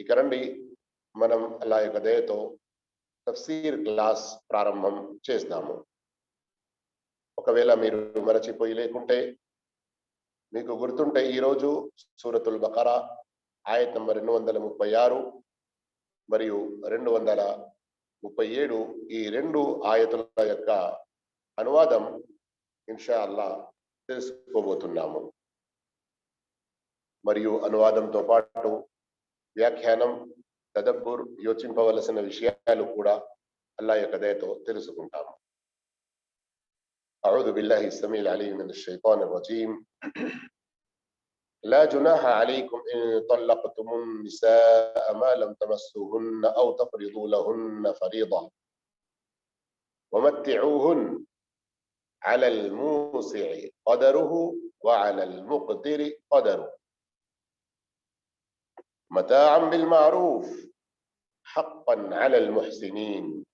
ఇక రండి మనం అలా యొక్క దయతో తఫ్సీర్ క్లాస్ ప్రారంభం చేస్తాము. ఒకవేళ మీరు మరచిపోయి లేకుంటే మీకు గుర్తుంటే ఈరోజు సూరతుల్ బకరా ఆయత్ నంబర్ రెండు వందల ముప్పై ఆరు మరియు రెండు వందల ముప్పై ఏడు ఈ రెండు ఆయతుల యొక్క అనువాదం ఇన్షా అల్లా తెలుసుకోబోతున్నాము. మరియు అనువాదంతో పాటు వ్యాఖ్యానం తదబ్బుర్ యోచింపవలసిన విషయాలు కూడా అల్లా యొక్క దయతో తెలుసుకుంటాము أعوذ بالله السميع العليم من الشيطان الرجيم لا جناح عليكم إن طلقتم النساء ما لم تمسوهن أو تفرضوا لهن فريضة ومتعوهن على الموسع قدره وعلى المقدر قدره متاعا بالمعروف حقا على المحسنين.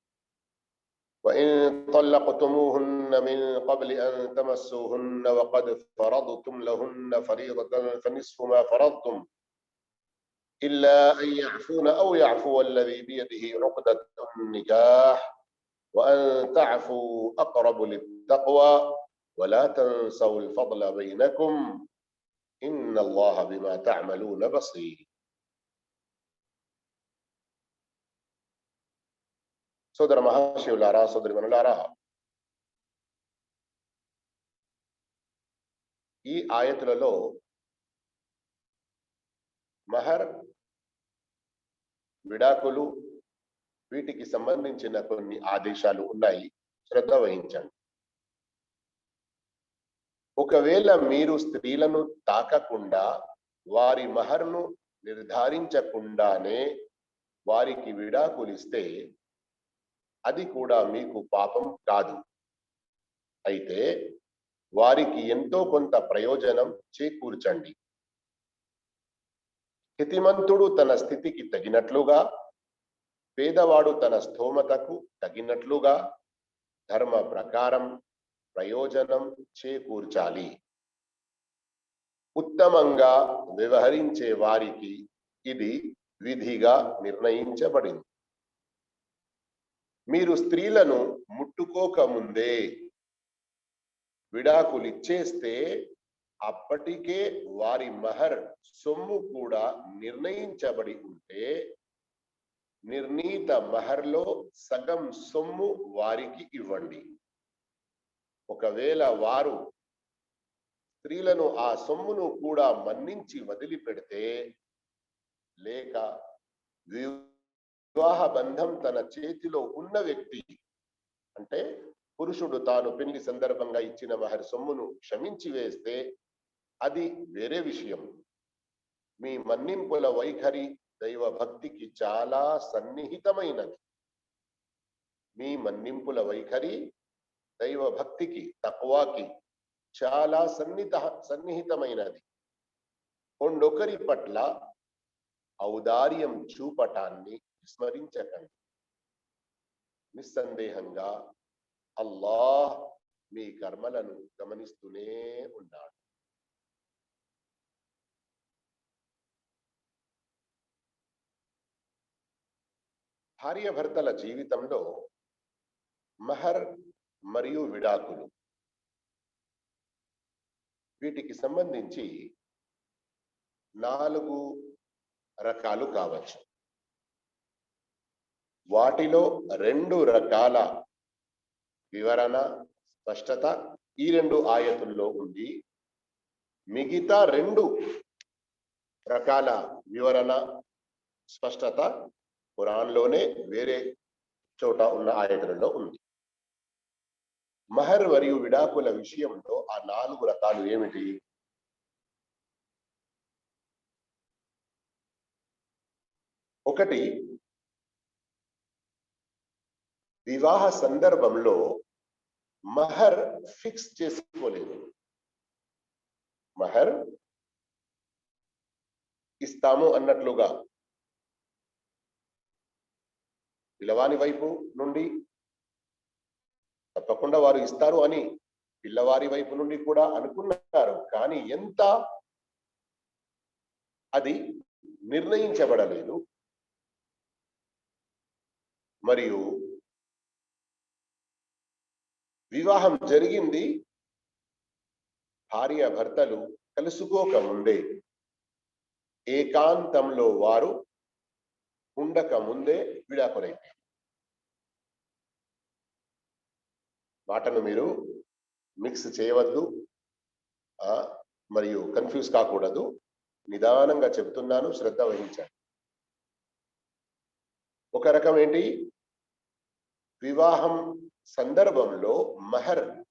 وإن طلقتموهن من قبل أن تمسوهن وقد فرضتم لهن فريضة فنصف ما فرضتم. إلا أن يعفون أو يعفو الذي بيده عقدة النكاح وأن تعفوا أقرب للتقوى. ولا تنسوا الفضل بينكم. إن الله بما تعملون بصير. సోదర మహాశివులారా సోదరి మనులారా ఈ ఆయతులలో మహర్ విడాకులు వీటికి సంబంధించిన కొన్ని ఆదేశాలు ఉన్నాయి. శ్రద్ధ వహించండి. ఒకవేళ మీరు స్త్రీలను తాకకుండా వారి మహర్ను నిర్ధారించకుండానే వారికి విడాకులిస్తే అది కూడా మీకు పాపం కాదు. అయితే వారికి ఎంతో కొంత ప్రయోజనం చేకూర్చండి. స్థితిమంతుడు తన స్థితికి తగినట్లుగా పేదవాడు తన స్థోమతకు తగినట్లుగా ధర్మ ప్రకారం ప్రయోజనం చేకూర్చాలి. ఉత్తమంగా వ్యవహరించే వారికి ఇది విధిగా నిర్ణయించబడింది. మీరు స్త్రీలను ముట్టుకోక ముందే విడాకులిచ్చేస్తే అప్పటికే వారి మహర్ సొమ్ము కూడా నిర్ణయించబడి ఉంటే నిర్ణీత మహర్లో సగం సొమ్ము వారికి ఇవ్వండి. ఒకవేళ వారు స్త్రీలను ఆ సొమ్మును కూడా మన్నించి వదిలిపెడితే లేక వివాహ బంధం తన చేతిలో ఉన్న వ్యక్తి. అంటే పురుషుడు తాను పెళ్ళి సందర్భంగా ఇచ్చిన మహర్ సొమ్మును క్షమించి వేస్తే అది వేరే విషయం. మీ మన్నింపుల వైఖరి దైవ భక్తికి చాలా సన్నిహితమైనది. మీ మన్నింపుల వైఖరి దైవ భక్తికి తక్కువకి చాలా సన్నిహిత సన్నిహితమైనది. కొండొకరి పట్ల ఔదార్యం చూపటాన్ని విస్మరించకండి నిస్సందేహంగా అల్లాహ్ మీ కర్మలను గమనిస్తూనే ఉన్నాడు. భార్యాభర్తల జీవితంలో మహర్ మరియు విడాకులు వీటికి సంబంధించి నాలుగు రకాలు కావచ్చు. వాటిలో రెండు రకాల వివరణ స్పష్టత ఈ రెండు ఆయతుల్లో ఉంది. మిగతా రెండు రకాల వివరణ స్పష్టత ఖురాన్లోనే వేరే చోట ఉన్న ఆయతులలో ఉంది. మహర్ మరియు విడాకుల విషయంలో ఆ నాలుగు రకాలు ఏమిటి? ఒకటి వివాహ సందర్భంలో మహర్ ఫిక్స్ చేసుకోలేదు. మహర్ ఇస్తాము అన్నట్లుగా పిల్లవాని వైపు నుండి తప్పకుండా వారు ఇస్తారు అని పిల్లవారి వైపు నుండి కూడా అనుకున్నారు. కానీ ఎంత అది నిర్ణయించబడలేదు. మరియు వివాహం జరిగింది. భార్య భర్తలు కలుసుకోక ముందే ఏకాంతంలో వారు ఉండక ముందే విడాకులైపోయారు. మాటను మీరు మిక్స్ చేయవద్దు. మరియు కన్ఫ్యూజ్ కాకూడదు. నిదానంగా చెప్తున్నాను శ్రద్ధ వహించండి. ఒక రకం ఏంటి? వివాహం సందర్భంలో మహర్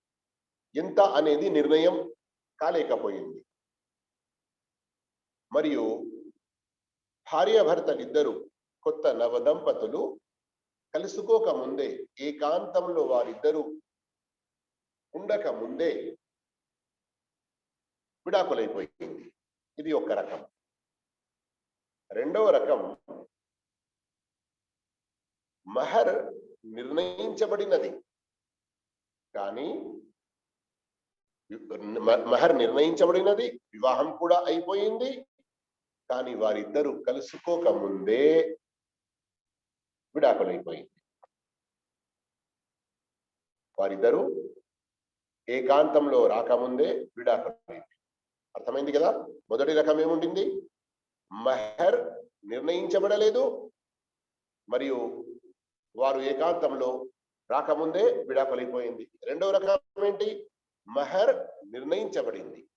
ఎంత అనేది నిర్ణయం కాలేకపోయింది. మరియు భార్యాభర్తలిద్దరూ కొత్త నవదంపతులు కలుసుకోక ముందే ఏకాంతంలో వారిద్దరూ ఉండక ముందే విడాకులైపోయింది. ఇది ఒక రకం. రెండవ రకం మహర్ నిర్ణయించబడినది. కానీ మహర్ నిర్ణయించబడినది వివాహం కూడా అయిపోయింది. కానీ వారిద్దరూ కలుసుకోక ముందే విడాకులైపోయింది. వారిద్దరూ ఏకాంతంలో రాకముందే విడాకులైపోయింది. అర్థమైంది కదా? మొదటి రకం ఏముంటుంది మహర్ నిర్ణయించబడలేదు. మరియు వారు ఏకాంతంలో రాకముందే విడాకులైపోయింది. రెండవ రకం ఏంటి? మహర్ నిర్ణయించబడింది.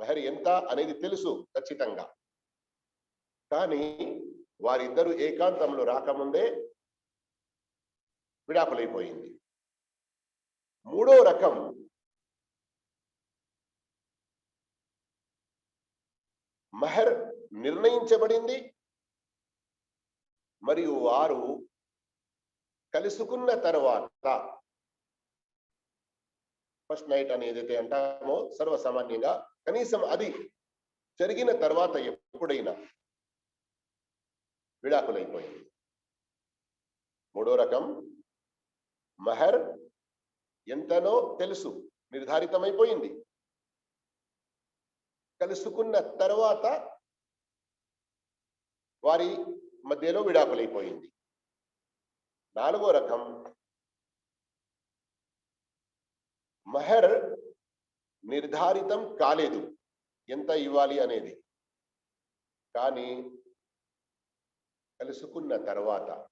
మహర్ ఎంత అనేది తెలుసు ఖచ్చితంగా. కానీ వారిద్దరూ ఏకాంతంలో రాకముందే విడాకులైపోయింది. మూడో రకం మహర్ నిర్ణయించబడింది. మరియు వారు కలుసుకున్న తర్వాత ఫస్ట్ నైట్ అని ఏదైతే అంటామో సర్వసామాన్యంగా కనీసం అది జరిగిన తర్వాత ఎప్పుడైనా విడాకులైపోయింది. మూడో రకం మహర్ ఎంతనో తెలుసు నిర్ధారితమైపోయింది. కలుసుకున్న తర్వాత వారి మధ్యలో విడాకులైపోయింది. నాలుగో రకం. మహర్ నిర్ధారితం కాలేదు. ఎంత ఇవ్వాలి అనేది. కానీ కలుసుకున్న తర్వాత.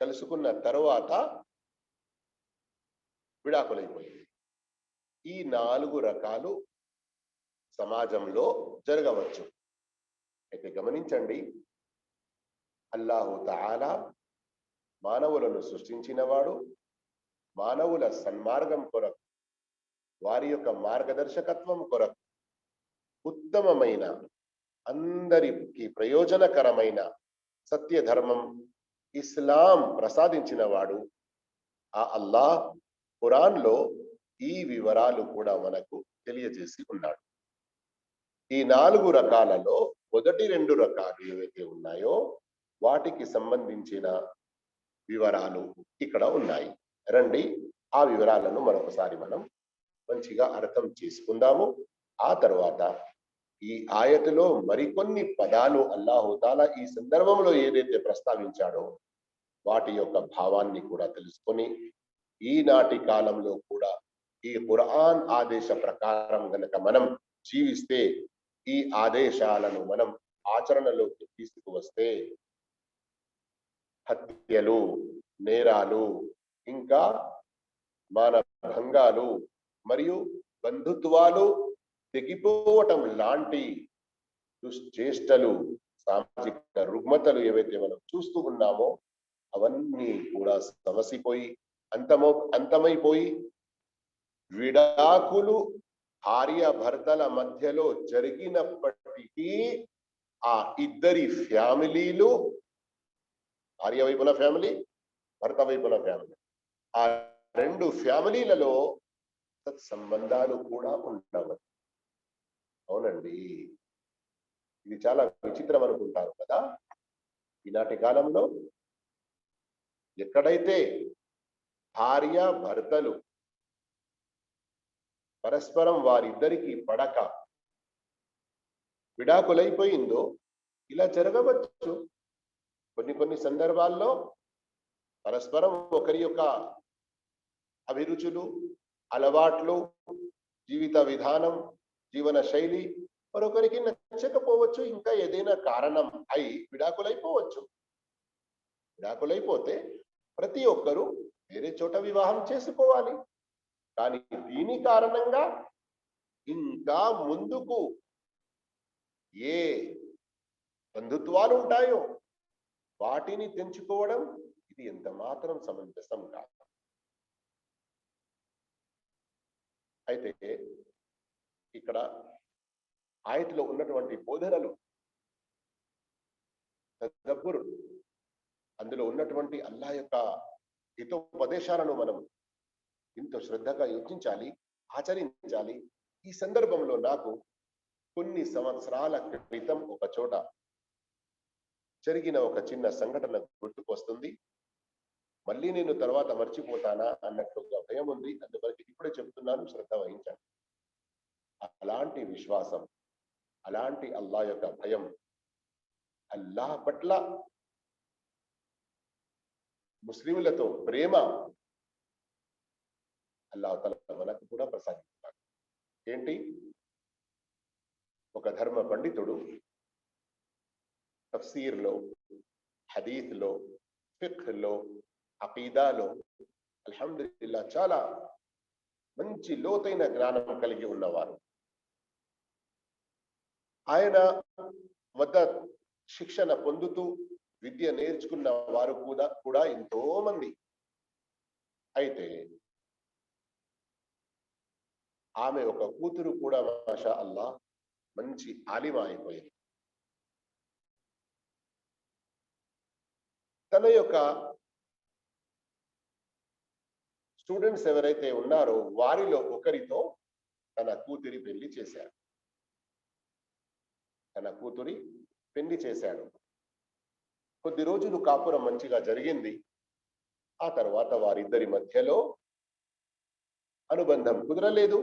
కలుసుకున్న తర్వాత విడాకులైపోయింది. ఈ నాలుగు రకాలు సమాజంలో జరగవచ్చు. అయితే గమనించండి. అల్లాహు తాలా మానవులను సృష్టించినవాడు. మానవుల సన్మార్గం కొరకు వారి యొక్క మార్గదర్శకత్వం కొరకు ఉత్తమమైన అందరికి ప్రయోజనకరమైన సత్యధర్మం ఇస్లాం ప్రసాదించినవాడు. ఆ అల్లాహ్ ఖురాన్లో ఈ వివరాలు కూడా మనకు తెలియజేసి ఉన్నాడు. ఈ నాలుగు రకాలలో మొదటి రెండు రకాలు ఏవైతే ఉన్నాయో వాటికి సంబంధించిన వివరాలు ఇక్కడ ఉన్నాయి. రండి ఆ వివరాలను మరొకసారి మనం మంచిగా అర్థం చేసుకుందాము. ఆ తర్వాత ఈ ఆయతలో మరికొన్ని పదాలు అల్లాహోతాల ఈ సందర్భంలో ఏదైతే ప్రస్తావించాడో వాటి యొక్క భావాన్ని కూడా తెలుసుకొని ఈనాటి కాలంలో కూడా ఈ ఖురాన్ ఆదేశ ప్రకారం గనక మనం జీవిస్తే ఈ ఆదేశాలను మనం ఆచరణలోకి తీసుకువస్తే హత్యలు నేరాలు ఇంకా మానభంగాలు మరియు బంధుత్వాలు తెగిపోవటం లాంటి దుశ్చేష్టలు సామాజిక రుగ్మతలు ఏవైతే మనం చూస్తూ ఉన్నామో అవన్నీ కూడా సమసిపోయి అంతమో అంతమైపోయి విడాకులు భార్య భర్తల మధ్యలో జరిగినప్పటికీ ఆ ఇద్దరి ఫ్యామిలీలు భార్య వైపున ఫ్యామిలీ భర్త వైపున ఫ్యామిలీ ఆ రెండు ఫ్యామిలీలలో సత్సంబంధాలు కూడా ఉండవచ్చు అవునండి. ఇది చాలా విచిత్రం అనుకుంటారు కదా. ఈనాటి కాలంలో ఎక్కడైతే భార్య భర్తలు పరస్పరం వారిద్దరికి పడక. విడాకులైపోయిందో ఇలా జరగవచ్చు. కొన్ని కొన్ని సందర్భాల్లో పరస్పరం ఒకరి యొక్క అభిరుచులు అలవాట్లు జీవిత విధానం జీవన శైలి మరొకరికి నచ్చకపోవచ్చు. ఇంకా ఏదైనా కారణం అయి విడాకులైపోవచ్చు. విడాకులైపోతే ప్రతి ఒక్కరూ వేరే చోట వివాహం చేసుకోవాలి. కానీ దీని కారణంగా ఇంకా ముందుకు ఏ బంధుత్వాలు ఉంటాయో వాటిని తెంచుకోవడం ఇది ఎంత మాత్రం సమంజసం కాదు. అయితే ఇక్కడ ఆయతిలో ఉన్నటువంటి బోధనలు తదబ్బురు అందులో ఉన్నటువంటి అల్లా యొక్క హితోపదేశాలను మనం ఎంతో శ్రద్ధగా యోచించాలి ఆచరించాలి. ఈ సందర్భంలో నాకు కొన్ని సంవత్సరాల క్రితం ఒక చోట జరిగిన ఒక చిన్న సంఘటన గుర్తుకొస్తుంది. మళ్ళీ నేను తర్వాత మర్చిపోతానా అన్నట్లుగా భయం ఉంది. అందువరకు ఇప్పుడే చెప్తున్నాను శ్రద్ధ వహించండి. అలాంటి విశ్వాసం అలాంటి అల్లా యొక్క భయం అల్లాహ్ పట్ల ముస్లింలతో ప్రేమ అల్లాహ్ మనకు కూడా ప్రసాదిస్తాడు ఏంటి? ఒక ధర్మ పండితుడు తఫ్సీర్లో హదీత్లో ఫిఖ్లో అకీదాలో అల్హమ్దుల్లా చాలా మంచి లోతైన జ్ఞానం కలిగి ఉన్నవారు. ఆయన వద్ద శిక్షణ పొందుతూ విద్య నేర్చుకున్న వారు కూడా కూడా ఎంతో మంది అయితే ఆమె ఒక కూతురు కూడా మాషా అల్లా మంచి ఆలిమ అయిపోయింది. తన యొక్క స్టూడెంట్స్ ఎవరైతే ఉన్నారో వారిలో ఒకరితో తన కూతురి పెళ్ళి చేశాడు తన కూతురి పెళ్ళి చేశాడు. కొద్ది రోజులు కాపురం మంచిగా జరిగింది. ఆ తర్వాత వారిద్దరి మధ్యలో అనుబంధం కుదరలేదు.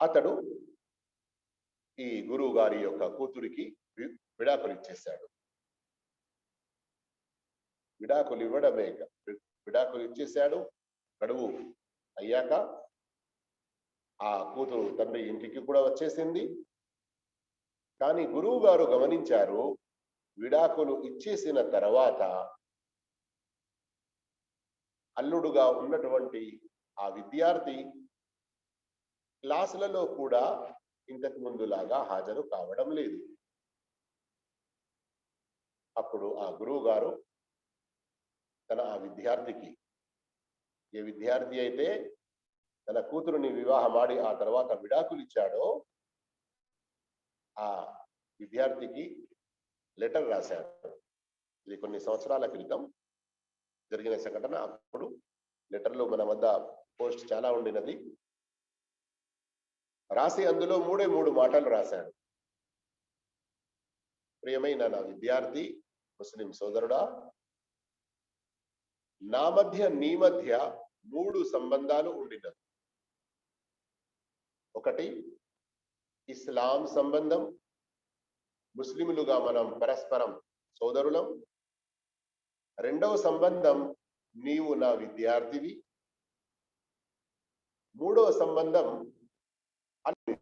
అతడు ఈ గురువు గారి యొక్క కూతురికి విడాకులు ఇచ్చేశాడు విడాకులు ఇవ్వడమే విడాకులు ఇచ్చేశాడు గడువు అయ్యాక ఆ కూతురు తండ్రి ఇంటికి కూడా వచ్చేసింది. కానీ గురువు గారు గమనించారు విడాకులు ఇచ్చేసిన తర్వాత అల్లుడుగా ఉన్నటువంటి ఆ విద్యార్థి క్లాసులలో కూడా ఇంతకు ముందులాగా హాజరు కావడం లేదు. అప్పుడు ఆ గురువు గారు తన ఆ విద్యార్థికి ఏ విద్యార్థి అయితే తన కూతురుని వివాహమాడి ఆ తర్వాత విడాకులు ఇచ్చాడో ఆ విద్యార్థికి లెటర్ రాశాడు. ఇది కొన్ని సంవత్సరాల క్రితం జరిగిన సంఘటన. అప్పుడు లెటర్లో మన వద్ద పోస్ట్ చాలా ఉండినది. రాసి అందులో మూడే మూడు మాటలు రాశాడు. ప్రియమైన నా విద్యార్థి ముస్లిం సోదరుడా నా మధ్య నీ మధ్య మూడు సంబంధాలు ఉండినవి. ఒకటి ఇస్లాం సంబంధం ముస్లిములుగా మనం పరస్పరం సోదరులం. రెండవ సంబంధం నీవు నా విద్యార్థివి. మూడవ సంబంధం అల్లుడి.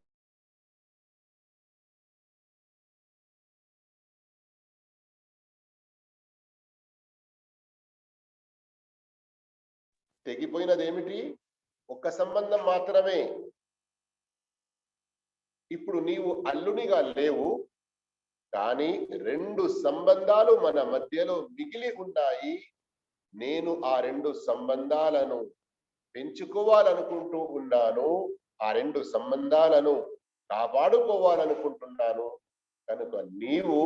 తెగిపోయినది ఏమిటి ఒక్క సంబంధం మాత్రమే. ఇప్పుడు నీవు అల్లునిగా లేవు కానీ రెండు సంబంధాలు మన మధ్యలో మిగిలి ఉన్నాయి నేను ఆ రెండు సంబంధాలను పెంచుకోవాలనుకుంటూ ఉన్నాను. ఆ రెండు సంబంధాలను కాపాడుకోవాలనుకుంటున్నాను. కనుక నీవు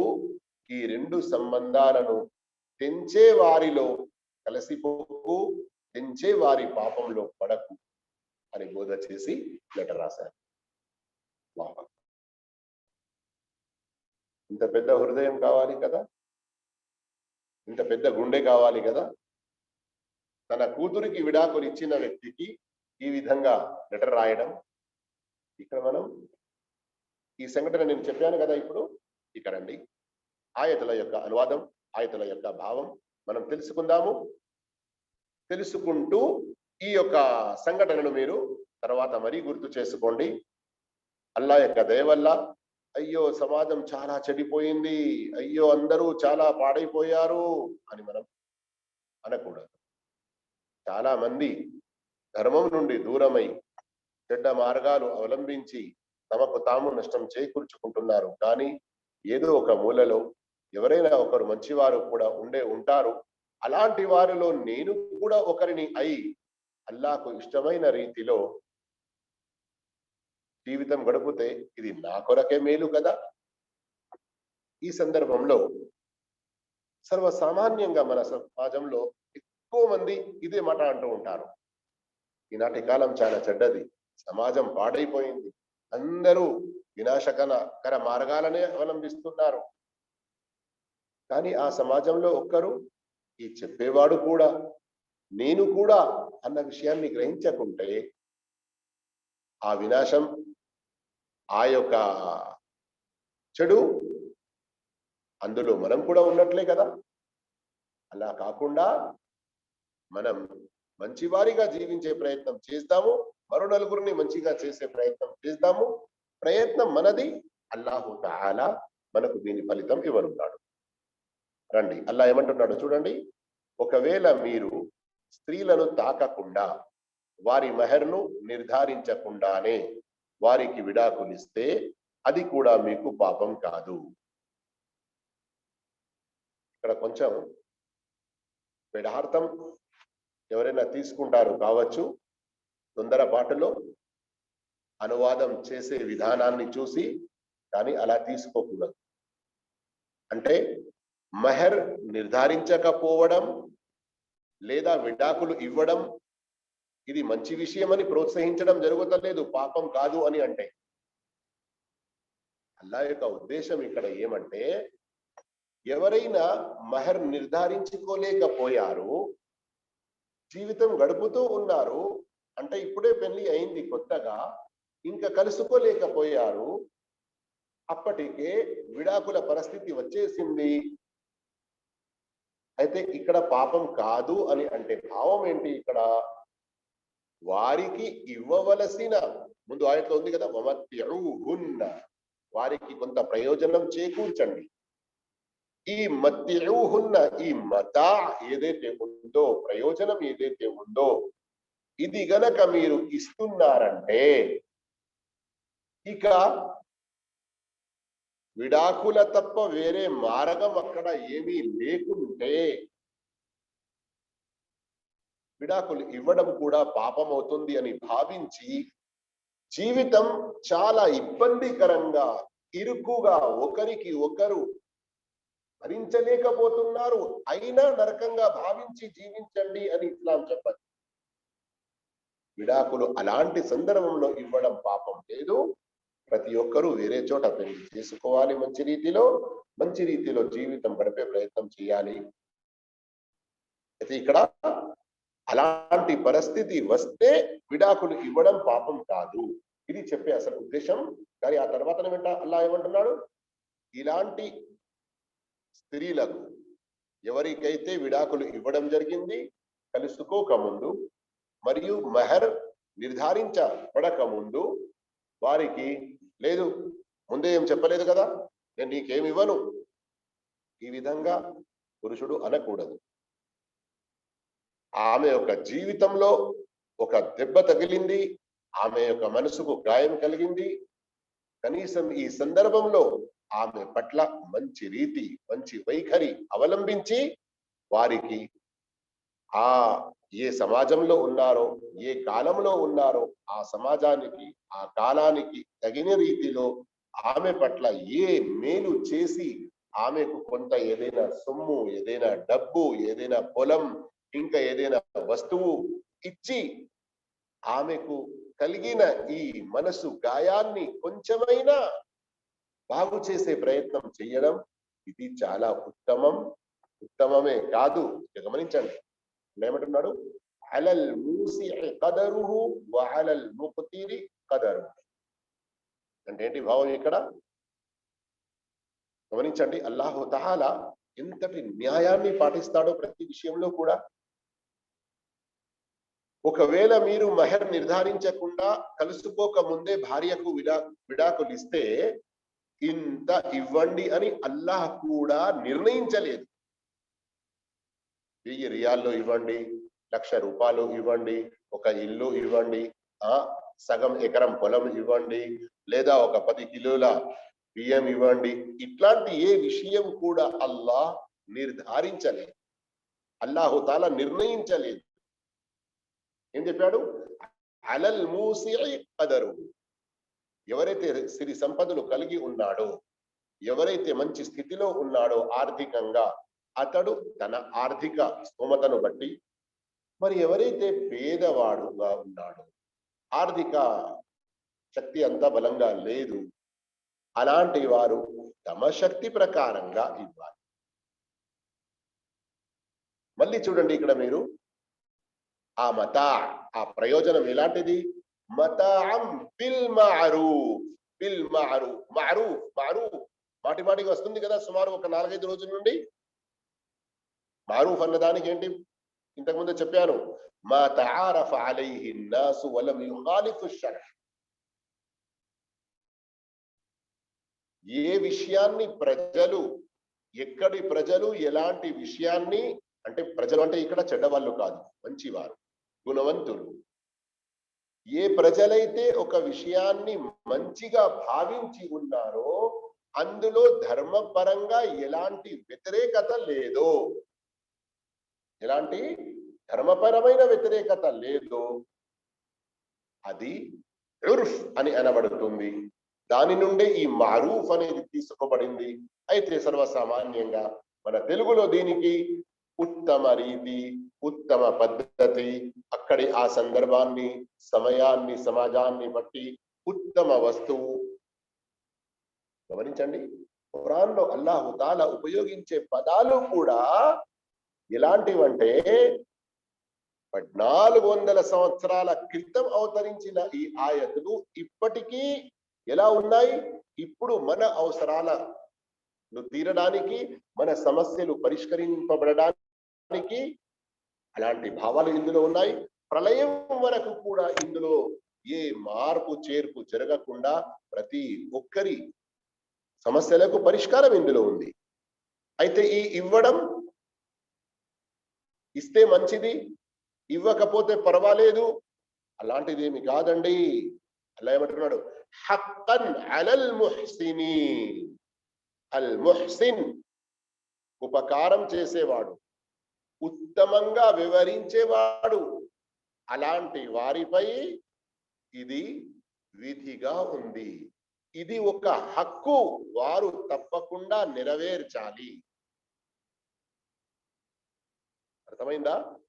ఈ రెండు సంబంధాలను తెంచే వారిలో కలిసిపోకు తెంచే వారి పాపంలో పడకు అని బోధ చేసి లెటర్ రాశారు. ఇంత పెద్ద హృదయం కావాలి కదా? ఇంత పెద్ద గుండె కావాలి కదా? తన కూతురికి విడాకులు ఇచ్చిన వ్యక్తికి ఈ విధంగా లెటర్ రాయడం. ఇక్కడ మనం ఈ సంఘటన నేను చెప్పాను కదా ఇప్పుడు. ఇక్కడండి రండి. ఆయతుల యొక్క అనువాదం ఆయతల యొక్క భావం మనం తెలుసుకుందాము. తెలుసుకుంటూ ఈ యొక్క సంఘటనను మీరు తర్వాత మరీ గుర్తు చేసుకోండి. అల్లా యొక్క దయ వల్ల అయ్యో సమాజం చాలా చెడిపోయింది. అయ్యో అందరూ చాలా పాడైపోయారు అని మనం అనకూడదు. చాలా మంది ధర్మం నుండి దూరమై చెడ్డ మార్గాలు అవలంబించి తమకు తాము నష్టం చేకూర్చుకుంటున్నారు. కానీ ఏదో ఒక మూలలో ఎవరైనా ఒకరు మంచివారు కూడా ఉండే ఉంటారు. అలాంటి వారిలో నేను కూడా ఒకరిని అయి అల్లాకు ఇష్టమైన రీతిలో జీవితం గడిపితే ఇది నా కొరకే మేలు కదా? ఈ సందర్భంలో సర్వసామాన్యంగా మన సమాజంలో ఎక్కువ మంది ఇదే మాట అంటూ ఉంటారు. ఈనాటి కాలం చాలా చెడ్డది. సమాజం పాడైపోయింది. అందరూ వినాశకర మార్గాలనే అవలంబిస్తున్నారు. కానీ ఆ సమాజంలో ఒక్కరు ఈ చెప్పేవాడు కూడా నేను కూడా అన్న విషయాన్ని గ్రహించకుంటే ఆ వినాశం ఆ యొక్క చెడు అందులో మనం కూడా ఉన్నట్లే కదా? అలా కాకుండా మనం మంచివారిగా జీవించే ప్రయత్నం చేస్తాము మరో నలుగురిని మంచిగా చేసే ప్రయత్నం చేస్తాము. ప్రయత్నం మనది. అల్లాహు తాలా మనకు దీని ఫలితం ఇవ్వనున్నాడు. రండి అల్లా ఏమంటున్నాడు చూడండి. ఒకవేళ మీరు స్త్రీలను తాకకుండా వారి మెహర్ను నిర్ధారించకుండానే వారికి విడాకులిస్తే అది కూడా మీకు పాపం కాదు. ఇక్కడ కొంచెం పెడార్థం ఎవరైనా తీసుకుంటారు కావచ్చు తొందరపాటులో అనువాదం చేసే విధానాన్ని చూసి కానీ అలా తీసుకోకూడదు. అంటే మెహర్ నిర్ధారించకపోవడం లేదా విడాకులు ఇవ్వడం ఇది మంచి విషయమని ప్రోత్సహించడం జరుగుతలేదు పాపం కాదు అని అంటే. అల్లా యొక్క ఉద్దేశం ఇక్కడ ఏమంటే ఎవరైనా మహర్ నిర్ధారించుకోలేకపోయారు జీవితం గడుపుతూ ఉన్నారు. అంటే ఇప్పుడే పెళ్ళి అయింది కొత్తగా. ఇంకా కలుసుకోలేకపోయారు. అప్పటికే విడాకుల పరిస్థితి వచ్చేసింది. అయితే ఇక్కడ పాపం కాదు అని అంటే భావం ఏంటి ఇక్కడ? వారికి ఇవ్వవలసిన ముందు ఆయనలో ఉంది కదా వారికి కొంత ప్రయోజనం చేకూర్చండి. ఈ మత్యుహున్న ఈ మతా ఏదైతే ఉందో ప్రయోజనం ఏదైతే ఉందో ఇది గనక మీరు ఇస్తున్నారంటే ఇక విడాకుల తప్ప వేరే మార్గం అక్కడ ఏమీ లేకుంటే విడాకులు ఇవ్వడం కూడా పాపం అవుతుంది అని భావించి జీవితం చాలా ఇబ్బందికరంగా ఇరుకుగా ఒకరికి ఒకరు భరించలేకపోతున్నారు. అయినా నరకంగా భావించి జీవించండి అని ఇస్లాం చెప్పదు. విడాకులు అలాంటి సందర్భంలో ఇవ్వడం పాపం లేదు. ప్రతి ఒక్కరూ వేరే చోట పెళ్ళి చేసుకోవాలి మంచి రీతిలో మంచి రీతిలో జీవితం గడిపే ప్రయత్నం చేయాలి. అయితే ఇక్కడ అలాంటి పరిస్థితి వస్తే విడాకులు ఇవ్వడం పాపం కాదు. ఇది చెప్పే అసలు ఉద్దేశం. కానీ ఆ తర్వాత వెంట అల్లా ఏమంటున్నాడు? ఇలాంటి స్త్రీలకు ఎవరికైతే విడాకులు ఇవ్వడం జరిగింది కలుసుకోకముందు మరియు మెహర్ నిర్ధారించబడకముందు వారికి లేదు ముందే ఏం చెప్పలేదు కదా నేను నీకేమి ఇవ్వను. ఈ విధంగా పురుషుడు అనకూడదు. ఆమె యొక్క జీవితంలో ఒక దెబ్బ తగిలింది ఆమె యొక్క మనసుకు గాయం కలిగింది. కనీసం ఈ సందర్భంలో ఆమె పట్ల మంచి రీతి మంచి వైఖరి అవలంబించి వారికి ఆ ఏ సమాజంలో ఉన్నారో ఏ కాలంలో ఉన్నారో ఆ సమాజానికి ఆ కాలానికి తగిన రీతిలో ఆమె పట్ల ఏ మేలు చేసి ఆమెకు కొంత ఏదైనా సొమ్ము ఏదైనా డబ్బు ఏదైనా పొలం ఇంకా ఏదైనా వస్తువు ఇచ్చి ఆమెకు కలిగిన ఈ మనసు గాయాన్ని కొంచెమైనా బాగు చేసే ప్రయత్నం చేయడం ఇది చాలా ఉత్తమం. ఉత్తమమే కాదు గమనించండి. ఏమంటున్నాడు? అలల్ మూసి కదరుహు వహలల్ ముక్తిరి కదరు అంటే ఏంటి భావం ఇక్కడ? గమనించండి అల్లాహు తహాల ఎంతటి న్యాయాన్ని పాటిస్తాడో ప్రతి విషయంలో కూడా. ఒకవేళ మీరు మహర్ నిర్ధారించకుండా కలుసుకోక ముందే భార్యకు విడా విడాకులు ఇస్తే ఇంత ఇవ్వండి అని అల్లాహ్ కూడా నిర్ణయించలేదు. వెయ్యి రియాల్లో ఇవ్వండి లక్ష రూపాయలు ఇవ్వండి ఒక ఇల్లు ఇవ్వండి ఆ సగం ఎకరం పొలం ఇవ్వండి లేదా ఒక పది కిలోల బియ్యం ఇవ్వండి. ఇట్లాంటి ఏ విషయం కూడా అల్లాహ్ నిర్ధారించలేదు. అల్లాహుతలా నిర్ణయించలేదు. ఏం చెప్పాడు? అలల్ మూసి కదరు ఎవరైతే సిరి సంపదలు కలిగి ఉన్నాడో ఎవరైతే మంచి స్థితిలో ఉన్నాడో ఆర్థికంగా అతడు తన ఆర్థిక స్తోమతను బట్టి మరి ఎవరైతే పేదవాడుగా ఉన్నాడో ఆర్థిక శక్తి అంత బలంగా లేదు అలాంటి వారు తమ శక్తి ప్రకారంగా ఇవ్వాలి. మళ్ళీ చూడండి ఇక్కడ మీరు. ఆ మత ఆ ప్రయోజనం ఎలాంటిది? మతాం బిల్ మారూఫ్ బిల్ మారూఫ్ మారూఫ్ మారూఫ్. మాటి మాటికి వస్తుంది కదా సుమారు ఒక నాలుగైదు రోజుల నుండి. మారూఫ్ అన్న దానికి ఏంటి? ఇంతకుముందు చెప్పాను. మా తారఫ అలైహి నాసు వలం యుఖాలిఫు షరహ్. ఏ విషయాన్ని ప్రజలు ఎక్కడి ప్రజలు ఎలాంటి విషయాన్ని అంటే ప్రజలు అంటే ఇక్కడ చెడ్డవాళ్ళు కాదు మంచివారు గుణవంతులు. ఏ ప్రజలైతే ఒక విషయాన్ని మంచిగా భావించి ఉన్నారో అందులో ధర్మపరంగా ఎలాంటి వ్యతిరేకత లేదో ఎలాంటి ధర్మపరమైన వ్యతిరేకత లేదో అది ఉర్ఫ్ అని అనబడుతుంది. దాని నుండే ఈ మారూఫ్ అనేది తీసుకోబడింది. అయితే సర్వసామాన్యంగా మన తెలుగులో దీనికి ఉత్తమ రీతి ఉత్తమ పద్ధతి. అక్కడి ఆ సందర్భాన్ని సమయాన్ని సమాజాన్ని బట్టి ఉత్తమ వస్తువు. గమనించండి. ఖురాన్లో అల్లాహుతాల ఉపయోగించే పదాలు కూడా ఎలాంటివంటే పద్నాలుగు వందల సంవత్సరాల క్రితం అవతరించిన ఈ ఆయతులు ఇప్పటికీ ఎలా ఉన్నాయి? ఇప్పుడు మన అవసరాలను తీరడానికి మన సమస్యలు పరిష్కరింపబడడానికి అలాంటి భావాలు ఇందులో ఉన్నాయి. ప్రళయం వరకు కూడా ఇందులో ఏ మార్పు చేర్పు జరగకుండా ప్రతి ఒక్కరి సమస్యలకు పరిష్కారం ఇందులో ఉంది. అయితే ఈ ఇవ్వడం ఇస్తే మంచిది ఇవ్వకపోతే పర్వాలేదు అలాంటిది ఏమి కాదండి. అలా ఏమంటున్నాడు? హక్కన్ అలల్ ముహ్సిని అల్ ముహ్సిన్ ఉపకారం చేసేవాడు. ఉత్తమంగా వివరించేవాడు. అలాంటి వారిపై ఇది విధిగా ఉంది. ఇది ఒక హక్కు వారు తప్పకుండా నెరవేర్చాలి. అర్థమైందా?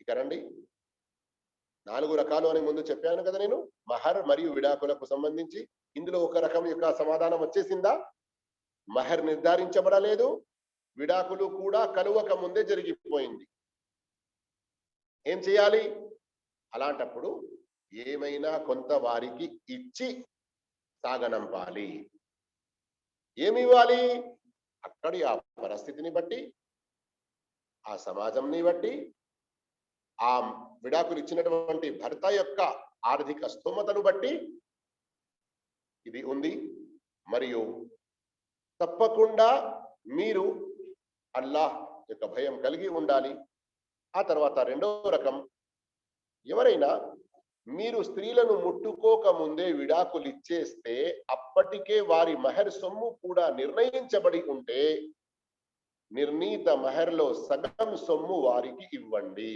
ఇక రండి. నాలుగు రకాలు అని ముందు చెప్పాను కదా నేను. మహర్ మరియు విడాకులకు సంబంధించి. ఇందులో ఒక రకం యొక్క సమాధానం వచ్చేసిందా? మహర్ నిర్ధారించబడలేదు. విడాకులు కూడా కలువక ముందే జరిగిపోయింది. ఏం చేయాలి? అలాంటప్పుడు ఏమైనా కొంత వారికి ఇచ్చి సాగనంపాలి. ఏమి ఇవ్వాలి? అక్కడి ఆ పరిస్థితిని బట్టి ఆ సమాజంని బట్టి ఆ విడాకులు ఇచ్చినటువంటి భర్త యొక్క ఆర్థిక స్తోమతను బట్టి ఇది ఉంది. మరియు తప్పకుండా మీరు అల్లాహ్ యొక్క భయం కలిగి ఉండాలి. ఆ తర్వాత రెండవ రకం ఎవరైనా మీరు స్త్రీలను ముట్టుకోక ముందే విడాకులు ఇచ్చేస్తే అప్పటికే వారి మహర్ సొమ్ము కూడా నిర్ణయించబడి ఉంటే నిర్ణీత మహర్లో సగం సొమ్ము వారికి ఇవ్వండి.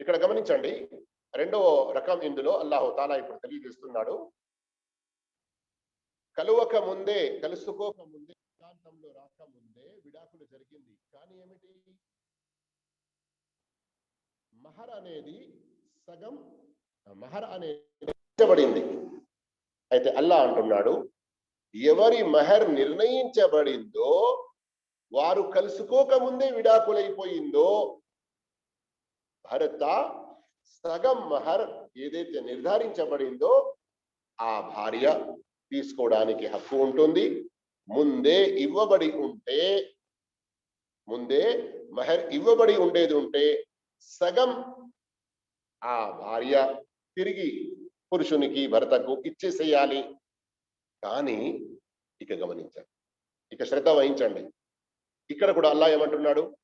ఇక్కడ గమనించండి రెండవ రకం ఇందులో అల్లాహు తాలా ఇప్పుడు తెలియజేస్తున్నాడు. కలువక ముందే కలుసుకోక ముందే ప్రాంతంలో రాకముందే విడాకులు జరిగింది. కానీ ఏమిటి? మహర్ అనేది సగం మహర్ అనేది అయితే అల్లా అంటున్నాడు ఎవరి మహర్ నిర్ణయించబడిందో వారు కలుసుకోక ముందే విడాకులైపోయిందో భర్త సగం మహర్ ఏదైతే నిర్ధారించబడిందో ఆ భార్య తీసుకోవడానికి హక్కు ఉంటుంది. ముందే ఇవ్వబడి ఉంటే ముందే మహర్ ఇవ్వబడి ఉండేది ఉంటే సగం ఆ భార్య తిరిగి పురుషునికి భర్తకు ఇచ్చేసేయాలి. కానీ ఇక గమనించండి ఇక శ్రద్ధ వహించండి. ఇక్కడ కూడా అల్లా ఏమంటున్నాడు?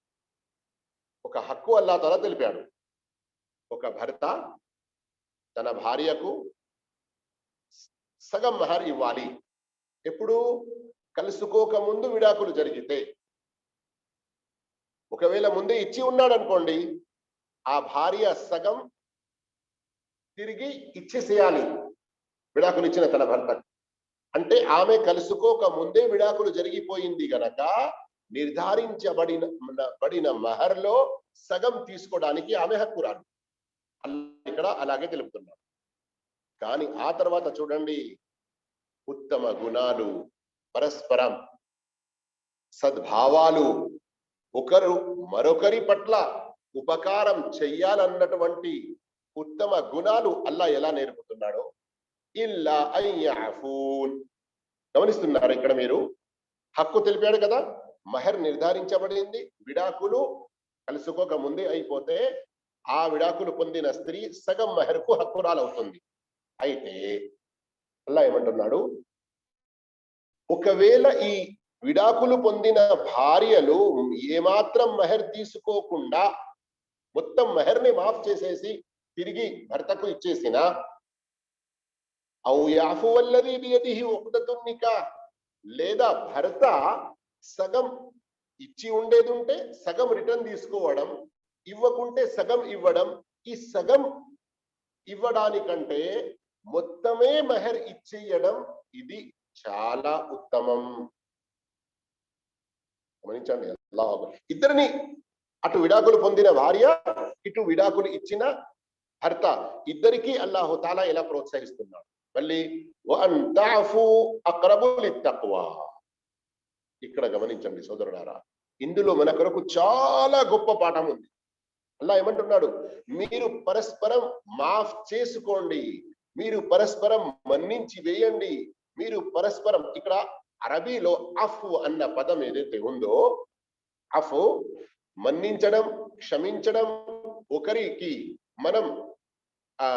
ఒక హక్కు అల్లా తల తెలిపాడు. ఒక భర్త తన భార్యకు సగం మహర్ ఇవ్వాలి. ఎప్పుడు? కలుసుకోక ముందు విడాకులు జరిగితే. ఒకవేళ ముందే ఇచ్చి ఉన్నాడు అనుకోండి ఆ భార్య సగం తిరిగి ఇచ్చేసేయాలి విడాకులు ఇచ్చిన తన భర్త అంటే ఆమె కలుసుకోక ముందే విడాకులు జరిగిపోయింది గనక నిర్ధారించబడిన బడిన మహర్లో సగం తీసుకోవడానికి ఆమె హక్కు రాదు. ఇక్కడ అలాగే తెలుపుతున్నాడు. కానీ ఆ తర్వాత చూడండి ఉత్తమ గుణాలు పరస్పరం. సద్భావాలు ఒకరు మరొకరి పట్ల ఉపకారం చెయ్యాలన్నటువంటి ఉత్తమ గుణాలు అల్లా ఎలా నేర్పుతున్నాడో. ఇల్లా అయ్యాఫూన్ గమనిస్తున్నారు ఇక్కడ మీరు? హక్కు తెలిపాడు కదా మహర్ నిర్ధారించబడింది విడాకులు కలుసుకోక ముందే అయిపోతే ఆ విడాకులు పొందిన స్త్రీ సగం మహర్కు హక్కురాలవుతుంది అయితే అల్లా ఏమంటున్నాడు? ఒకవేళ ఈ విడాకులు పొందిన భార్యలు ఏమాత్రం మెహర్ తీసుకోకుండా మొత్తం మెహర్ని మాఫ్ చేసేసి తిరిగి భర్తకు ఇచ్చేసిన ఔయాఫువల్లది బియదిహి ఉక్దతున్నిక లేదా భర్త సగం ఇచ్చి ఉండేది ఉంటే సగం రిటర్న్ తీసుకోవడం ఇవ్వకుంటే సగం ఇవ్వడం ఈ సగం ఇవ్వడానికంటే మొత్తమే మెహర్ ఇచ్చేయడం ఇది చాలా ఉత్తమం. గమనించండి అల్లాహ్ ఇద్దరిని అటు విడాకులు పొందిన భార్య ఇటు విడాకులు ఇచ్చిన భర్త. ఇద్దరికి అల్లాహు తాలా ఎలా ప్రోత్సహిస్తున్నాడు? మళ్ళీ తక్కువ ఇక్కడ గమనించండి సోదరుడారా ఇందులో మన కొరకు చాలా గొప్ప పాఠం ఉంది. అల్లా ఏమంటున్నాడు? మీరు పరస్పరం మాఫ్ చేసుకోండి. మీరు పరస్పరం మన్నించి వేయండి. మీరు పరస్పరం ఇక్కడ అరబీలో అఫ్ అన్న పదం ఏదైతే ఉందో అఫ్ మన్నించడం క్షమించడం ఒకరికి మనం ఆ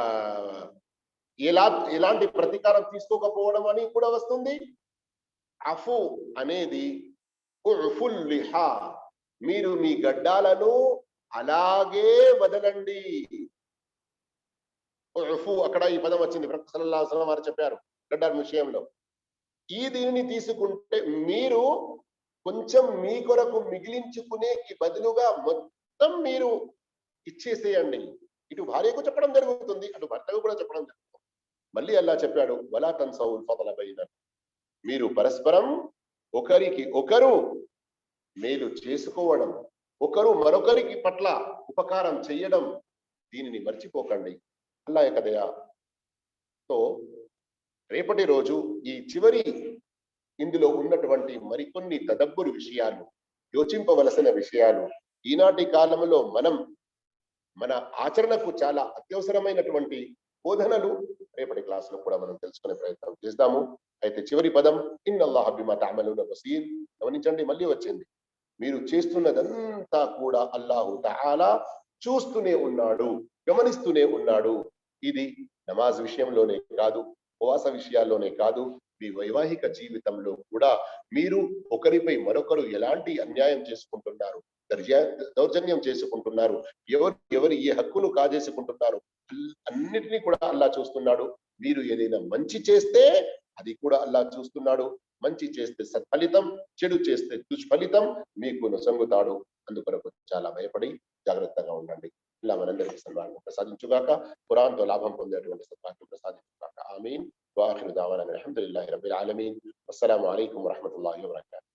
ఎలా ఎలాంటి ప్రతీకారం తీసుకోకపోవడం అని కూడా వస్తుంది. అఫు అనేది మీరు మీ గడ్డాలను అలాగే వదలండి. అక్కడ ఈ పదం వచ్చింది. ప్రవక్త వారు చెప్పారు. గడ్డాల విషయంలో. ఈ దీనిని తీసుకుంటే మీరు కొంచెం మీ కొరకు మిగిలించుకునేకి బదులుగా మొత్తం మీరు ఇచ్చేసేయండి. ఇటు భార్యకు చెప్పడం జరుగుతుంది అటు భర్తకు కూడా చెప్పడం జరుగుతుంది. మళ్ళీ అల్లా చెప్పాడు వలా తన్సౌల్ ఫతలబైన మీరు పరస్పరం ఒకరికి ఒకరు మేలు చేసుకోవడం ఒకరు మరొకరికి పట్ల ఉపకారం చెయ్యడం దీనిని మర్చిపోకండి. అల్లా యొక్క దయతో రేపటి రోజు ఈ చివరి ఇందులో ఉన్నటువంటి మరికొన్ని తదబ్బురు విషయాలు యోచింపవలసిన విషయాలు ఈనాటి కాలంలో మనం మన ఆచరణకు చాలా అత్యవసరమైనటువంటి బోధనలు రేపటి క్లాసులో కూడా మనం తెలుసుకునే ప్రయత్నం చేద్దాము అయితే చివరి పదం ఇన్నల్లాహ బిమా తఅమలూన బసీర్ గమనించండి మళ్ళీ వచ్చింది. మీరు చేస్తున్నదంతా కూడా అల్లాహు తఆలా చూస్తూనే ఉన్నాడు గమనిస్తూనే ఉన్నాడు. ఇది నమాజ్ విషయంలోనే కాదు ఉపవాస విషయాల్లోనే కాదు మీ వైవాహిక జీవితంలో కూడా మీరు ఒకరిపై మరొకరు ఎలాంటి అన్యాయం చేసుకుంటున్నారు దర్జా- దౌర్జన్యం చేసుకుంటున్నారు ఎవరు ఎవరు ఏ హక్కును కాజేసుకుంటున్నారు అన్నిటినీ కూడా అల్లా చూస్తున్నాడు. మీరు ఏదైనా మంచి చేస్తే అది కూడా అల్లా చూస్తున్నాడు. మంచి చేస్తే సత్ఫలితం చెడు చేస్తే దుష్ఫలితం మీకు నొసంగుతాడు. అందుకొరకు చాలా భయపడి జాగ్రత్తగా ఉండండి. ఇలా మనందరికీ సన్మానం ప్రసాదించుగాక ఖురాన్తో లాభం పొందేటువంటి సత్వాన్ని ప్రసాదించుగాక ఆమీన్ వాఖిరు దావానా అల్హమ్దులిల్లాహి రబ్బిల్ ఆలమీన్ అస్సలాము అలైకుం వరహ్మతుల్లాహి వబరకాతుహు